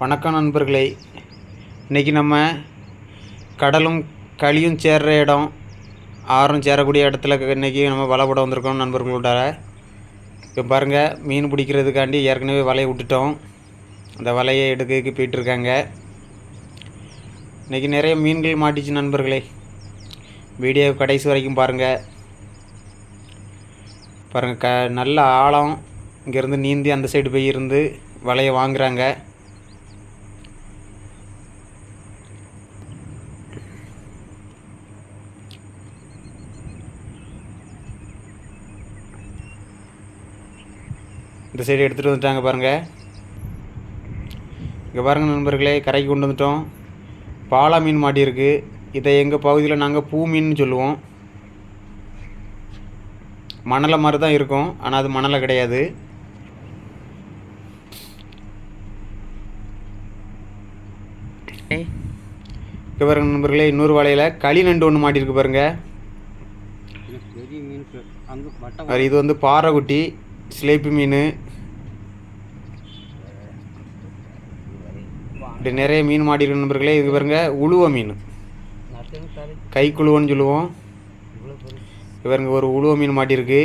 வணக்கம் நண்பர்களே. இன்றைக்கி நம்ம கடலும் களியும் சேர்ற இடம் ஆறும் சேரக்கூடிய இடத்துல இன்றைக்கி நம்ம வலை போட வந்திருக்கோம் நண்பர்களோட. இப்போ பாருங்கள் மீன் பிடிக்கிறதுக்காண்டி ஏற்கனவே வலையை விட்டுட்டோம். அந்த வலையை எடுக்க போயிட்டுருக்காங்க. இன்றைக்கி நிறைய மீன்கள் மாட்டிச்சு நண்பர்களே. வீடியோ கடைசி வரைக்கும் பாருங்கள் பாருங்கள் க நல்ல ஆழம். இங்கேருந்து நீந்தி அந்த சைடு போய் இருந்து வலையை வாங்குறாங்க. இந்த சைடு எடுத்துகிட்டு வந்துட்டாங்க பாருங்கள் இங்கே பாருங்கள் நண்பர்களே கரைக்கு கொண்டு வந்துட்டோம். பாலா மீன் மாட்டியிருக்கு இதை எங்கள் பகுதியில் நாங்கள் பூ மீன் சொல்லுவோம். மணலை மாதிரி தான் இருக்கும் ஆனால் அது மணலை கிடையாது. இங்கே பாருங்க நண்பர்களே இன்னொரு வலையில் களி நண்டு ஒன்று மாட்டியிருக்கு பாருங்க. பெரிய மீன் அங்கே வட்டம் வேறு இது வந்து பாறைக்குட்டி சிலேபி மீன். இப்படி நிறைய மீன் மாட்டியிருக்கு நண்பர்களே. இது பாருங்க உழுவ மீன். கை குழுவன்னு சொல்லுவோம் இவருங்க ஒரு உழுவ மீன் மாட்டியிருக்கு.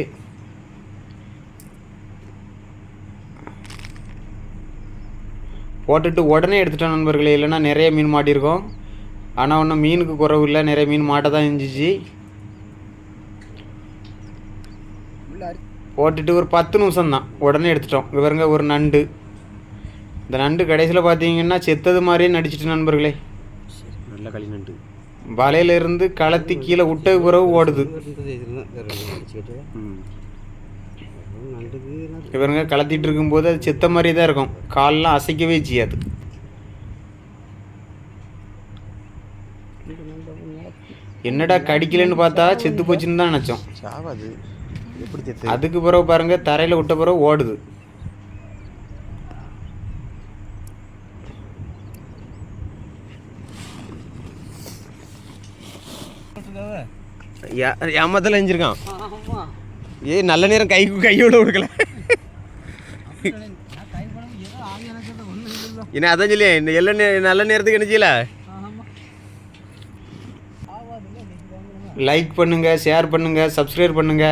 போட்டுட்டு உடனே எடுத்துட்டோம் நண்பர்களே. இல்லைன்னா நிறைய மீன் மாட்டியிருக்கோம். ஆனால் ஒன்றும் மீனுக்கு குறவு இல்லை. நிறைய மீன் மாட்ட தான் இருந்துச்சு போட்டுட்டு ஒரு பத்து நிமிஷம் தான் உடனே எடுத்துட்டோம். பாருங்க ஒரு நண்டு. இந்த நண்டு கடைசியில் பார்த்தீங்கன்னா செத்தது மாதிரியே நடிச்சிட்டு நண்பர்களே. நல்ல களி நண்டு. வலையில இருந்து கலத்தி கீழே விட்ட பிறகு ஓடுது. இவருங்க கலத்திட்டு இருக்கும்போது அது செத்த மாதிரி தான் இருக்கும். கால்லாம் அசைக்கவே செய்யாது. என்னடா கடிக்கலைன்னு பார்த்தா செத்து போச்சுன்னு தான் நினச்சோம். சாவாது. எப்படி செத்து? அதுக்கு பிறகு பாருங்க தரையில் விட்ட பிறகு ஓடுது. ஏமாத்தல செஞ்சிருக்கான் ஆமாம் ஏய் நல்ல நேரம் கைக்கு கையோட கொடுக்கல கை என்ன அதான் சொல்லி இந்த எல்ல நல்ல நேரத்துக்கு என்ன செய்யல லைக் பண்ணுங்க ஷேர் பண்ணுங்க சப்ஸ்கிரைப் பண்ணுங்க.